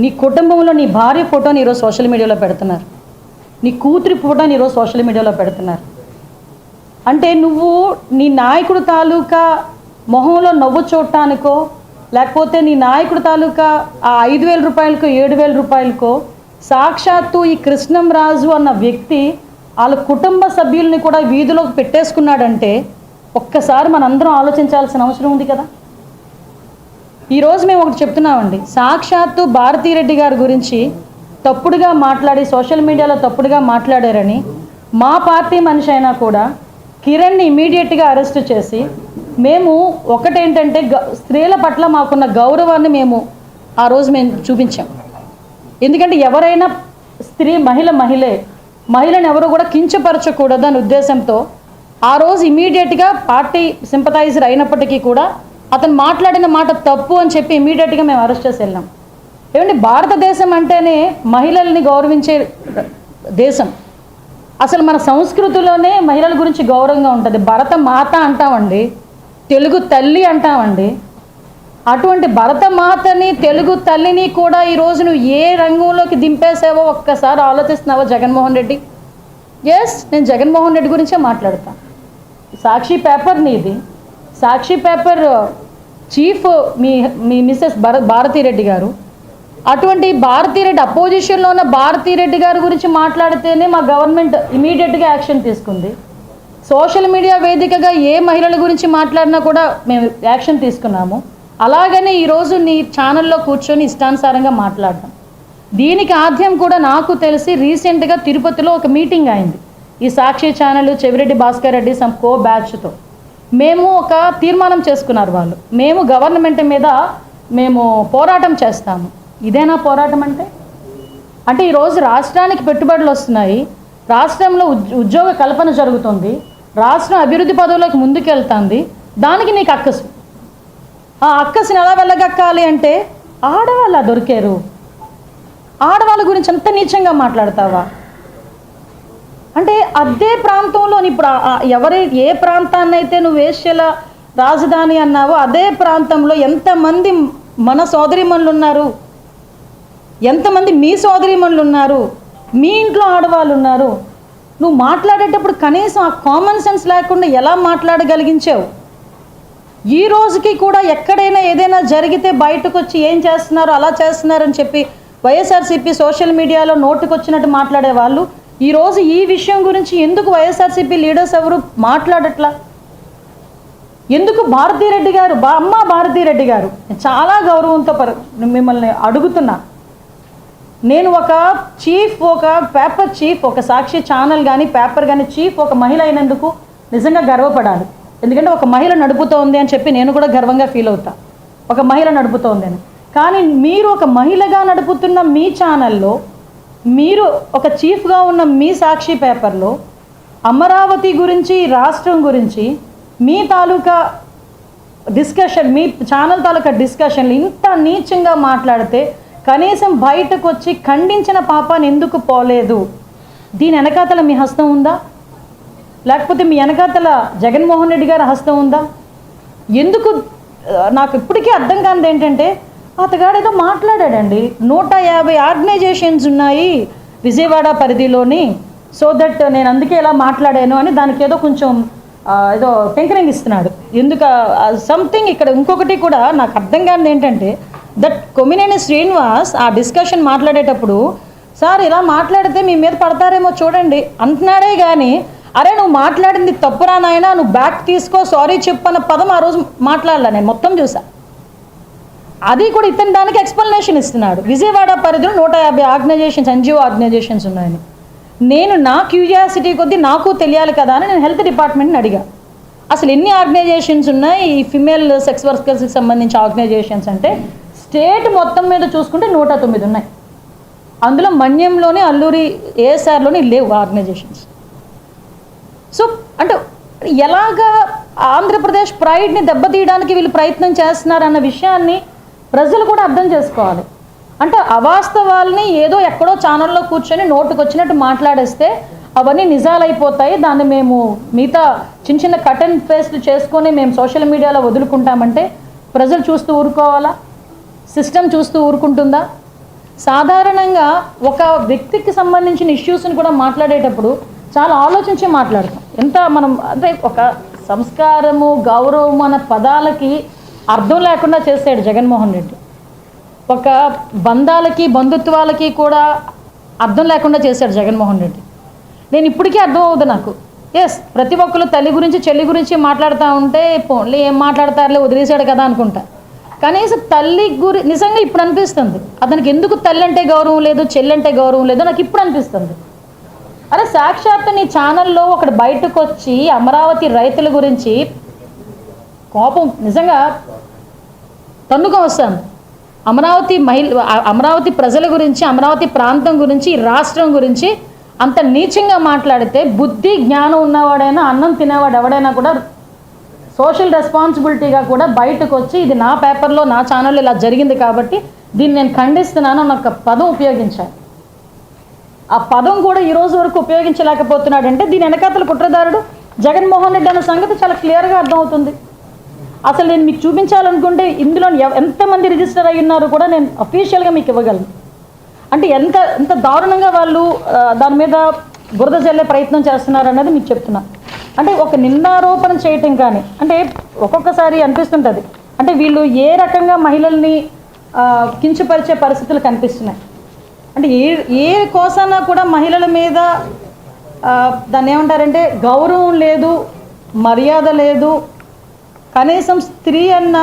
నీ కుటుంబంలో నీ భార్య ఫోటోని ఈరోజు సోషల్ మీడియాలో పెడుతున్నారు. నీ కూతురి ఫోటోని ఈరోజు సోషల్ మీడియాలో పెడుతున్నారు. అంటే నువ్వు నీ నాయకుడు తాలూకా మొహంలో నవ్వు చూడటానికో లేకపోతే నీ నాయకుడు తాలూకా ఆ ఐదు వేల రూపాయలకో ఏడు వేల రూపాయలకో సాక్షాత్తు ఈ కృష్ణంరాజు అన్న వ్యక్తి వాళ్ళ కుటుంబ సభ్యుల్ని కూడా వీధిలోకి పెట్టేసుకున్నాడంటే ఒక్కసారి మనందరం ఆలోచించాల్సిన అవసరం ఉంది కదా. ఈరోజు మేము ఒకటి చెప్తున్నామండి. సాక్షాత్తు భారతీరెడ్డి గారి గురించి తప్పుడుగా మాట్లాడి సోషల్ మీడియాలో తప్పుడుగా మాట్లాడారని మా పార్టీ మనిషి అయినా కూడా కిరణ్ని ఇమీడియట్గా అరెస్ట్ చేసి మేము ఒకటేంటంటే గ- స్త్రీల పట్ల మాకున్న గౌరవాన్ని మేము ఆ రోజు మేము చూపించాం. ఎందుకంటే ఎవరైనా స్త్రీ మహిళ మహిళే మహిళను ఎవరు కూడా కించపరచకూడదు అనే ఉద్దేశంతో ఆ రోజు ఇమీడియట్గా పార్టీ సింపథైజర్ అయినప్పటికీ కూడా అతను మాట్లాడిన మాట తప్పు అని చెప్పి ఇమీడియట్గా మేము అరెస్ట్ చేసి వెళ్ళాం. ఏమండి భారతదేశం అంటేనే మహిళల్ని గౌరవించే దేశం. అసలు మన సంస్కృతిలోనే మహిళల గురించి గౌరవంగా ఉంటుంది. భరత మాత అంటామండి తెలుగు తల్లి అంటామండి. అటువంటి భరతమాతని తెలుగు తల్లిని కూడా ఈరోజు నువ్వు ఏ రంగంలోకి దింపేసావో ఒక్కసారి ఆలోచిస్తున్నావో జగన్మోహన్ రెడ్డి? ఎస్ నేను జగన్మోహన్ రెడ్డి గురించే మాట్లాడతాను సాక్షి పేపర్ నీది. సాక్షి పేపర్ చీఫ్ మీ మీ మిస్సెస్ భారతీరెడ్డి గారు. అటువంటి భారతీరెడ్డి అపోజిషన్లో ఉన్న భారతీరెడ్డి గారి గురించి మాట్లాడితేనే మా గవర్నమెంట్ ఇమీడియట్గా యాక్షన్ తీసుకుంది. సోషల్ మీడియా వేదికగా ఏ మహిళల గురించి మాట్లాడినా కూడా మేము యాక్షన్ తీసుకున్నాము. అలాగనే ఈరోజు నీ ఛానల్లో కూర్చొని ఇష్టానుసారంగా మాట్లాడడం. దీనికి ఆద్యం కూడా నాకు తెలిసి రీసెంట్గా తిరుపతిలో ఒక మీటింగ్ అయింది. ఈ సాక్షి ఛానల్ చెవిరెడ్డి భాస్కర్ రెడ్డి సమ్ కో బ్యాచ్తో మేము ఒక తీర్మానం చేసుకున్నారు వాళ్ళు. మేము గవర్నమెంట్ మీద మేము పోరాటం చేస్తాము. ఇదేనా పోరాటం అంటే? అంటే ఈరోజు రాష్ట్రానికి పెట్టుబడులు వస్తున్నాయి. రాష్ట్రంలో ఉద్యోగ కల్పన జరుగుతుంది. రాష్ట్రం అభివృద్ధి పదవులకు ముందుకెళ్తుంది. దానికి నీకు అక్కసు ఆ అక్కసుని ఎలా వెళ్ళగక్కాలి అంటే ఆడవాళ్ళ దొరికారు. ఆడవాళ్ళ గురించి అంత నీచంగా మాట్లాడతావా? అంటే అదే ప్రాంతంలో ఇప్పుడు ఎవరి ఏ ప్రాంతాన్ని అయితే నువ్వు వేష్యల రాజధాని అన్నావో అదే ప్రాంతంలో ఎంతమంది మన సోదరిమణులు ఉన్నారు ఎంతమంది మీ సోదరిమణులు ఉన్నారు మీ ఇంట్లో ఆడవాళ్ళు ఉన్నారు నువ్వు మాట్లాడేటప్పుడు కనీసం ఆ కామన్ సెన్స్ లేకుండా ఎలా మాట్లాడగలిగించావు? ఈ రోజుకి కూడా ఎక్కడైనా ఏదైనా జరిగితే బయటకు వచ్చి ఏం చేస్తున్నారు అలా చేస్తున్నారని చెప్పి వైఎస్ఆర్సీపీ సోషల్ మీడియాలో నోటుకొచ్చినట్టు మాట్లాడే వాళ్ళు ఈరోజు ఈ విషయం గురించి ఎందుకు వైఎస్ఆర్సీపీ లీడర్స్ ఎవరు మాట్లాడట్లా? ఎందుకు భారతీరెడ్డి గారు బా అమ్మ భారతీరెడ్డి గారు చాలా గౌరవంతో పర మిమ్మల్ని అడుగుతున్నా. నేను ఒక చీఫ్ ఒక పేపర్ చీఫ్ ఒక సాక్షి ఛానల్ కానీ పేపర్ కానీ చీఫ్ ఒక మహిళ అయినందుకు నిజంగా గర్వపడాలి. ఎందుకంటే ఒక మహిళ నడుపుతోంది అని చెప్పి నేను కూడా గర్వంగా ఫీల్ అవుతా. ఒక మహిళ నడుపుతోంది అని. కానీ మీరు ఒక మహిళగా నడుపుతున్న మీ ఛానల్లో మీరు ఒక చీఫ్గా ఉన్న మీ సాక్షి పేపర్లో అమరావతి గురించి రాష్ట్రం గురించి మీ తాలూకా డిస్కషన్ మీ ఛానల్ తాలూకా డిస్కషన్లు ఇంత నీచంగా మాట్లాడితే కనీసం బయటకు వచ్చి ఖండించిన పాపాన్ని ఎందుకు పోలేదు? దీని వెనకాతల మీ హస్తం ఉందా? లేకపోతే మీ వెనకాతల జగన్మోహన్ రెడ్డి గారి హస్తం ఉందా? ఎందుకు నాకు ఇప్పటికీ అర్థం కానిది ఏంటంటే అతగాడు ఏదో మాట్లాడాడండి. నూట యాభై ఆర్గనైజేషన్స్ ఉన్నాయి విజయవాడ పరిధిలోని. సో దట్ నేను అందుకే ఇలా మాట్లాడాను అని దానికి ఏదో కొంచెం ఏదో టెంకరింగ్ ఇస్తున్నాడు. ఎందుకు సంథింగ్ ఇక్కడ ఇంకొకటి కూడా నాకు అర్థం కానిది ఏంటంటే దట్ కొమినేని శ్రీనివాస్ ఆ డిస్కషన్ మాట్లాడేటప్పుడు సార్ ఇలా మాట్లాడితే మీ మీద పడతారేమో చూడండి అంటున్నాడే కానీ అరే నువ్వు మాట్లాడింది తప్పురా నాయనా నువ్వు బ్యాక్ తీసుకో సారీ చెప్పు అన్న పదం ఆ రోజు మాట్లాడలే నేను మొత్తం చూసా. అది కూడా ఇతని దానికి ఎక్స్ప్లెనేషన్ ఇస్తున్నాడు. విజయవాడ పరిధిలో నూట యాభై ఆర్గనైజేషన్స్ ఎన్జిఓ ఆర్గనైజేషన్స్ ఉన్నాయని. నేను నా క్యూరియాసిటీ కొద్దీ నాకు తెలియాలి కదా అని నేను హెల్త్ డిపార్ట్మెంట్ని అడిగా. అసలు ఎన్ని ఆర్గనైజేషన్స్ ఉన్నాయి? ఈ ఫిమేల్ సెక్స్ వర్కర్స్కి సంబంధించి ఆర్గనైజేషన్స్ అంటే స్టేట్ మొత్తం మీద చూసుకుంటే నూట తొమ్మిది ఉన్నాయి. అందులో మన్యంలోనే అల్లూరి ఏఎస్ఆర్లోనే లేవు ఆర్గనైజేషన్స్. సో అంటే ఎలాగా ఆంధ్రప్రదేశ్ ప్రైడ్ని దెబ్బతీయడానికి వీళ్ళు ప్రయత్నం చేస్తున్నారన్న విషయాన్ని ప్రజలు కూడా అర్థం చేసుకోవాలి. అంటే అవాస్తవాల్ని ఏదో ఎక్కడో ఛానల్లో కూర్చొని నోటుకు వచ్చినట్టు మాట్లాడేస్తే అవన్నీ నిజాలైపోతాయి. దాన్ని మేము మిగతా చిన్న చిన్న కట్ అండ్ పేస్ట్లు చేసుకొని మేము సోషల్ మీడియాలో వదులుకుంటామంటే ప్రజలు చూస్తూ ఊరుకోవాలా? సిస్టమ్ చూస్తూ ఊరుకుంటుందా? సాధారణంగా ఒక వ్యక్తికి సంబంధించిన ఇష్యూస్ని కూడా మాట్లాడేటప్పుడు చాలా ఆలోచించి మాట్లాడతాం. ఎంత మనం అంటే ఒక సంస్కారము గౌరవం అన్న పదాలకి అర్థం లేకుండా చేశాడు జగన్మోహన్ రెడ్డి. ఒక బంధాలకి బంధుత్వాలకి కూడా అర్థం లేకుండా చేశాడు జగన్మోహన్ రెడ్డి. నేను ఇప్పటికీ అర్థం అవుతుంది నాకు. ఎస్ ప్రతి ఒక్కరు తల్లి గురించి చెల్లి గురించి మాట్లాడుతూ ఉంటే పోన్లే ఏం మాట్లాడతారులే వదిలేశాడు కదా అనుకుంటా. కనీసం తల్లి గురి నిజంగా ఇప్పుడు అనిపిస్తుంది. అతనికి ఎందుకు తల్లి అంటే గౌరవం లేదు చెల్లి అంటే గౌరవం లేదు నాకు ఇప్పుడు అనిపిస్తుంది. అరే సాక్షాత్ నీ ఛానల్లో ఒకటి బయటకు వచ్చి అమరావతి రైతుల గురించి కోపం నిజంగా తన్నుగా వస్తాను. అమరావతి మహిళ అమరావతి ప్రజల గురించి అమరావతి ప్రాంతం గురించి రాష్ట్రం గురించి అంత నీచంగా మాట్లాడితే బుద్ధి జ్ఞానం ఉన్నవాడైనా అన్నం తినేవాడు ఎవడైనా కూడా సోషల్ రెస్పాన్సిబిలిటీగా కూడా బయటకు వచ్చి ఇది నా పేపర్లో నా ఛానల్లో ఇలా జరిగింది కాబట్టి దీన్ని నేను ఖండిస్తున్నాను అన్న ఒక పదం ఉపయోగించాను ఆ పదం కూడా ఈ రోజు వరకు ఉపయోగించలేకపోతున్నాడంటే దీని వెనకాతల కుట్రదారుడు జగన్మోహన్ రెడ్డి అన్న సంగతి చాలా క్లియర్గా అర్థమవుతుంది. అసలు నేను మీకు చూపించాలనుకుంటే ఇందులో ఎంతమంది రిజిస్టర్ అయి ఉన్నారో కూడా నేను అఫీషియల్గా మీకు ఇవ్వగలను. అంటే ఎంత ఎంత దారుణంగా వాళ్ళు దాని మీద బురద చల్లే ప్రయత్నం చేస్తున్నారు అనేది మీకు చెప్తున్నా. అంటే ఒక నిందారోపణ చేయటం కానీ అంటే ఒక్కొక్కసారి అనిపిస్తుంటుంది. అంటే వీళ్ళు ఏ రకంగా మహిళల్ని కించుపరిచే పరిస్థితులు కనిపిస్తున్నాయి. అంటే ఏ ఏ కోసాన కూడా మహిళల మీద దాన్ని ఏమంటారంటే గౌరవం లేదు మర్యాద లేదు కనీసం స్త్రీ అన్న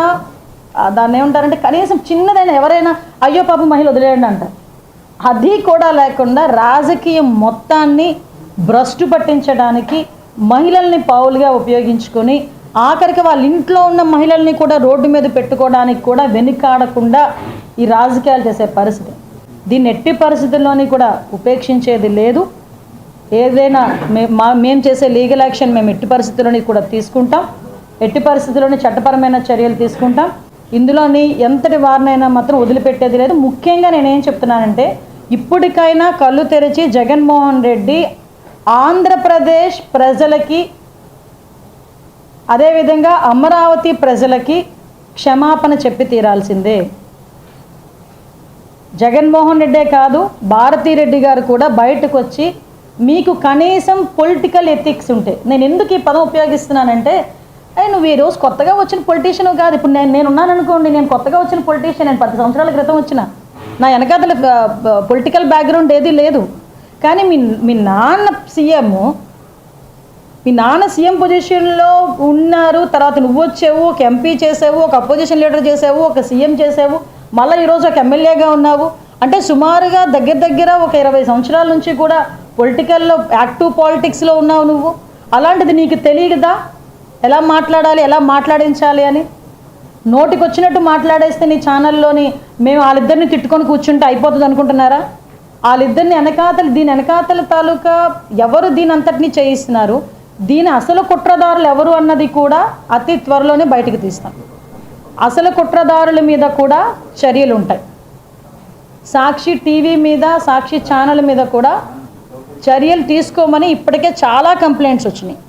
దాన్ని ఏమంటారంటే కనీసం చిన్నదైనా ఎవరైనా అయ్యో పాప మహిళ వదిలేయండి అంటారు అది కూడా లేకుండా రాజకీయం మొత్తాన్ని భ్రష్టు పట్టించడానికి మహిళల్ని పావులుగా ఉపయోగించుకొని ఆఖరికి వాళ్ళ ఇంట్లో ఉన్న మహిళల్ని కూడా రోడ్డు మీద పెట్టుకోవడానికి కూడా వెనుకాడకుండా ఈ రాజకీయాలు చేసే పరిస్థితి. దీన్ని ఎట్టి పరిస్థితుల్లోని కూడా ఉపేక్షించేది లేదు. ఏదైనా మే మా మేము చేసే లీగల్ యాక్షన్ మేము ఎట్టి పరిస్థితుల్లోని కూడా తీసుకుంటాం. ఎట్టి పరిస్థితుల్లోని చట్టపరమైన చర్యలు తీసుకుంటాం. ఇందులోని ఎంతటి వారినైనా మాత్రం వదిలిపెట్టేది లేదు. ముఖ్యంగా నేనేం చెప్తున్నానంటే ఇప్పటికైనా కళ్ళు తెరిచి జగన్మోహన్ రెడ్డి ఆంధ్రప్రదేశ్ ప్రజలకి అదేవిధంగా అమరావతి ప్రజలకి క్షమాపణ చెప్పి తీరాల్సిందే. జగన్మోహన్ రెడ్డే కాదు భారతీరెడ్డి గారు కూడా బయటకు వచ్చి మీకు కనీసం పొలిటికల్ ఎథిక్స్ ఉంటే నేను ఎందుకు ఈ పదం ఉపయోగిస్తున్నానంటే నువ్వు ఈ రోజు కొత్తగా వచ్చిన పొలిటీషియన్ కాదు. ఇప్పుడు నేను నేను ఉన్నాను అనుకోండి నేను కొత్తగా వచ్చిన పొలిటీషియన్ నేను పది సంవత్సరాల క్రితం వచ్చిన. నా వెనకాతల పొలిటికల్ బ్యాక్గ్రౌండ్ ఏది లేదు. కానీ మీ మీ నాన్న సీఎం మీ నాన్న సీఎం పొజిషన్లో ఉన్నారు. తర్వాత నువ్వు వచ్చావు ఒక ఎంపీ చేసావు ఒక అపోజిషన్ లీడర్ చేసావు ఒక సీఎం చేసావు. మళ్ళీ ఈరోజు ఒక ఎమ్మెల్యేగా ఉన్నావు. అంటే సుమారుగా దగ్గర దగ్గర ఒక ఇరవై సంవత్సరాల నుంచి కూడా పొలిటికల్లో యాక్టివ్ పాలిటిక్స్లో ఉన్నావు నువ్వు. అలాంటిది నీకు తెలియదా? ఎలా మాట్లాడాలి ఎలా మాట్లాడించాలి అని? నోటికి వచ్చినట్టు మాట్లాడేస్తే నీ ఛానల్లోని మేము వాళ్ళిద్దరిని తిట్టుకొని కూర్చుంటే అయిపోతుంది అనుకుంటున్నారా? వాళ్ళిద్దరిని వెనకాతలు దీని వెనకాతల తాలూకా ఎవరు దీని అంతటిని చేయిస్తున్నారు? దీని అసలు కుట్రదారులు ఎవరు అన్నది కూడా అతి త్వరలోనే బయటకు తీస్తాం. అసలు కుట్రదారుల మీద కూడా చర్యలు ఉంటాయి. సాక్షి టీవీ మీద సాక్షి ఛానల్ మీద కూడా చర్యలు తీసుకోమని ఇప్పటికే చాలా కంప్లైంట్స్ వచ్చినాయి.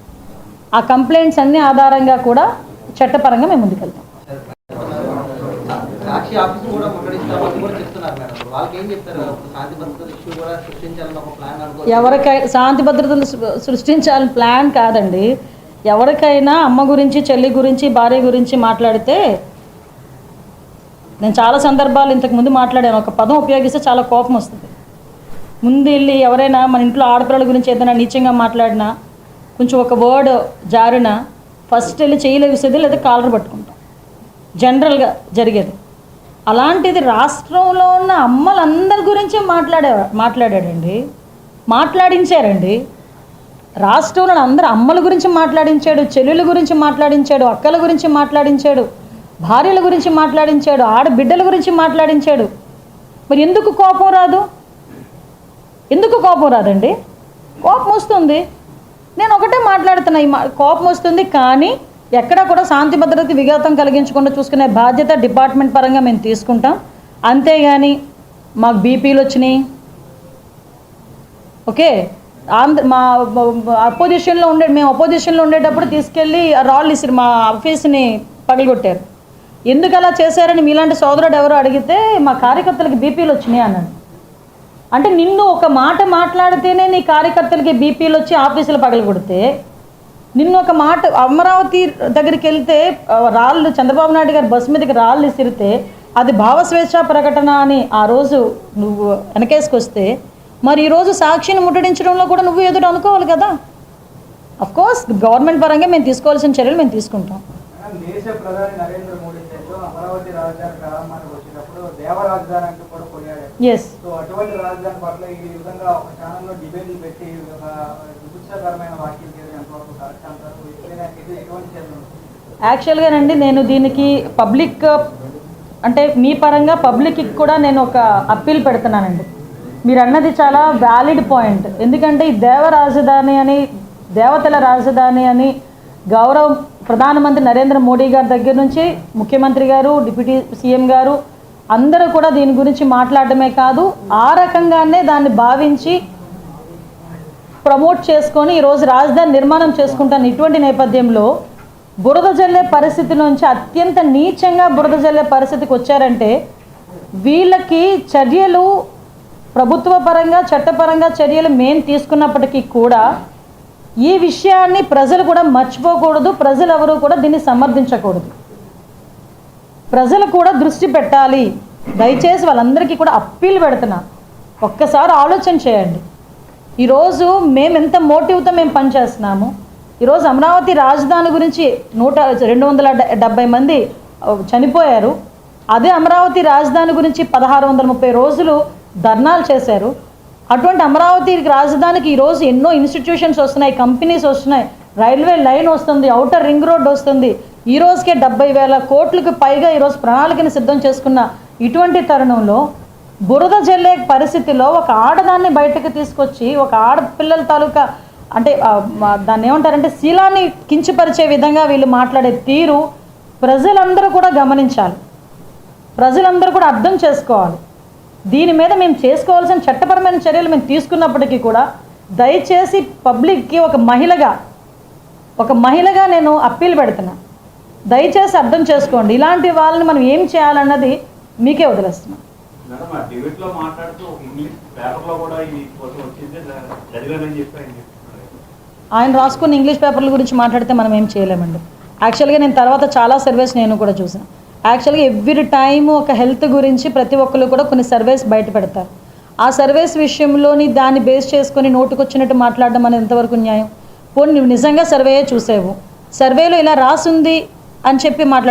ఆ కంప్లైంట్స్ అన్ని ఆధారంగా కూడా చట్టపరంగా మేము ముందుకెళ్తాం. సాక్షి ఆఫీస్ కూడా ముట్టడిస్తామని కూడా చెప్తున్నారు మేడం. వాళ్ళకి ఏం చెప్తారు శాంతి భద్రతల ఇష్యూ కూడా సృష్టించాలని ఒక ప్లాన్ అనుకో ఎవరికై శాంతి భద్రతలు సృష్టించాలని ప్లాన్ కాదండి. ఎవరికైనా అమ్మ గురించి చెల్లి గురించి భార్య గురించి మాట్లాడితే నేను చాలా సందర్భాలు ఇంతకు ముందు మాట్లాడాను. ఒక పదం ఉపయోగిస్తే చాలా కోపం వస్తుంది. ముందు వెళ్ళి ఎవరైనా మన ఇంట్లో ఆడపిల్లల గురించి ఏదైనా నీచంగా మాట్లాడినా కొంచెం ఒక వర్డ్ జారిన ఫస్ట్ వెళ్ళి చేయలే విసేది లేదా కాలర్ పట్టుకుంటాం. జనరల్గా జరిగేది. అలాంటిది రాష్ట్రంలో ఉన్న అమ్మలందరి గురించి మాట్లాడే మాట్లాడాడండి. మాట్లాడించారండి. రాష్ట్రంలో అందరు అమ్మల గురించి మాట్లాడించాడు చెల్లెల గురించి మాట్లాడించాడు అక్కల గురించి మాట్లాడించాడు భార్యల గురించి మాట్లాడించాడు ఆడబిడ్డల గురించి మాట్లాడించాడు. మరి ఎందుకు కోపం రాదు? ఎందుకు కోపం రాదండి? కోపం వస్తుంది. నేను ఒకటే మాట్లాడుతున్నా ఈ మా కోపం వస్తుంది కానీ ఎక్కడా కూడా శాంతి భద్రత విఘాతం కలిగించకుండా చూసుకునే బాధ్యత డిపార్ట్మెంట్ పరంగా మేము తీసుకుంటాం. అంతేగాని మాకు బీపీలు వచ్చినాయి. ఓకే? ఆంధ్ర మా అపోజిషన్లో ఉండే మేము అపోజిషన్లో ఉండేటప్పుడు తీసుకెళ్ళి ఆ రాళ్ళు ఇసిరి మా ఆఫీస్ని పగలగొట్టారు. ఎందుకు అలా చేశారని మీలాంటి సోదరుడు ఎవరో అడిగితే మా కార్యకర్తలకి బీపీలు వచ్చినాయి అన్నాడు. అంటే నిన్ను ఒక మాట మాట్లాడితేనే నీ కార్యకర్తలకి బీపీలు వచ్చి ఆఫీసులు పగలగొడితే నిన్ను ఒక మాట అమరావతి దగ్గరికి వెళ్తే రాళ్ళు చంద్రబాబు నాయుడు గారి బస్సు మీదకి రాళ్ళు విసిరితే అది భావస్వేచ్ఛ ప్రకటన అని ఆ రోజు నువ్వు వెనకేసుకొస్తే మరి ఈరోజు సాక్షిని ముట్టడించడంలో కూడా నువ్వు ఎదురు అనుకోవాలి కదా? అఫ్ కోర్స్ గవర్నమెంట్ పరంగా మేము తీసుకోవాల్సిన చర్యలు మేము తీసుకుంటాం. దేశ ప్రధాని నరేంద్ర మోడీ అమరావతి రాజధాని ఎస్? యాక్చువల్గానండి నేను దీనికి పబ్లిక్ అంటే మీ పరంగా పబ్లిక్కి కూడా నేను ఒక అప్పీల్ పెడుతున్నానండి. మీరు అన్నది చాలా వ్యాలిడ్ పాయింట్ ఎందుకంటే ఈ దేవ రాజధాని అని దేవతల రాజధాని అని గౌరవ ప్రధానమంత్రి నరేంద్ర మోడీ గారి దగ్గర నుంచి ముఖ్యమంత్రి గారు డిప్యూటీ సీఎం గారు అందరూ కూడా దీని గురించి మాట్లాడడమే కాదు ఆ రకంగానే దాన్ని భావించి ప్రమోట్ చేసుకొని ఈరోజు రాజధాని నిర్మాణం చేసుకుంటాను ఇటువంటి నేపథ్యంలో బురద జల్లే పరిస్థితి నుంచి అత్యంత నీచంగా బురద జల్లే పరిస్థితికి వచ్చారంటే వీళ్ళకి చర్యలు ప్రభుత్వ పరంగా చట్టపరంగా చర్యలు మేము తీసుకున్నప్పటికీ కూడా ఈ విషయాన్ని ప్రజలు కూడా మర్చిపోకూడదు ప్రజలు ఎవరు కూడా దీన్ని సమర్థించకూడదు. ప్రజలు కూడా దృష్టి పెట్టాలి. దయచేసి వాళ్ళందరికీ కూడా అప్పీల్ పెడుతున్నా. ఒక్కసారి ఆలోచన చేయండి. ఈరోజు మేము ఎంత మోటివ్తో మేము పనిచేస్తున్నాము ఈరోజు అమరావతి రాజధాని గురించి నూట రెండు వందల డె- డెబ్బై మంది చనిపోయారు. అదే అమరావతి రాజధాని గురించి పదహారు వందల ముప్పై రోజులు ధర్నాలు చేశారు. అటువంటి అమరావతి రాజధానికి ఈరోజు ఎన్నో ఇన్స్టిట్యూషన్స్ వస్తున్నాయి కంపెనీస్ వస్తున్నాయి. రైల్వే లైన్ వస్తుంది అవుటర్ రింగ్ రోడ్ వస్తుంది. ఈ రోజుకే డెబ్బై వేల కోట్లకు పైగా ఈరోజు ప్రణాళికను సిద్ధం చేసుకున్న ఇటువంటి తరుణంలో బురద జల్లే పరిస్థితిలో ఒక ఆడదాన్ని బయటకు తీసుకొచ్చి ఒక ఆడపిల్లల తాలూకా అంటే దాన్ని ఏమంటారంటే శీలాన్ని కించపరిచే విధంగా వీళ్ళు మాట్లాడే తీరు ప్రజలందరూ కూడా గమనించాలి. ప్రజలందరూ కూడా అర్థం చేసుకోవాలి. దీని మీద మేము చేసుకోవాల్సిన చట్టపరమైన చర్యలు మేము తీసుకున్నప్పటికీ కూడా దయచేసి పబ్లిక్కి ఒక మహిళగా ఒక మహిళగా నేను అప్పీల్ పెడుతున్నా. దయచేసి అర్థం చేసుకోండి. ఇలాంటి వాళ్ళని మనం ఏం చేయాలన్నది మీకే వదిలేస్తున్నాం. ఆయన రాసుకున్న ఇంగ్లీష్ పేపర్ల గురించి మాట్లాడితే మనం ఏం చేయలేమండి. యాక్చువల్గా నేను తర్వాత చాలా సర్వేస్ నేను కూడా చూసాను యాక్చువల్గా ఎవ్రీ టైం ఒక హెల్త్ గురించి ప్రతి ఒక్కరు కూడా కొన్ని సర్వేస్ బయట పెడతారు. ఆ సర్వేస్ విషయంలోని దాన్ని బేస్ చేసుకొని నోటుకొచ్చినట్టు మాట్లాడడం అనేది ఎంతవరకు న్యాయం? పోనీ నువ్వు నిజంగా సర్వేయే చూసేవు. సర్వేలో ఇలా రాసుంది అని చెప్పి మాట్లాడు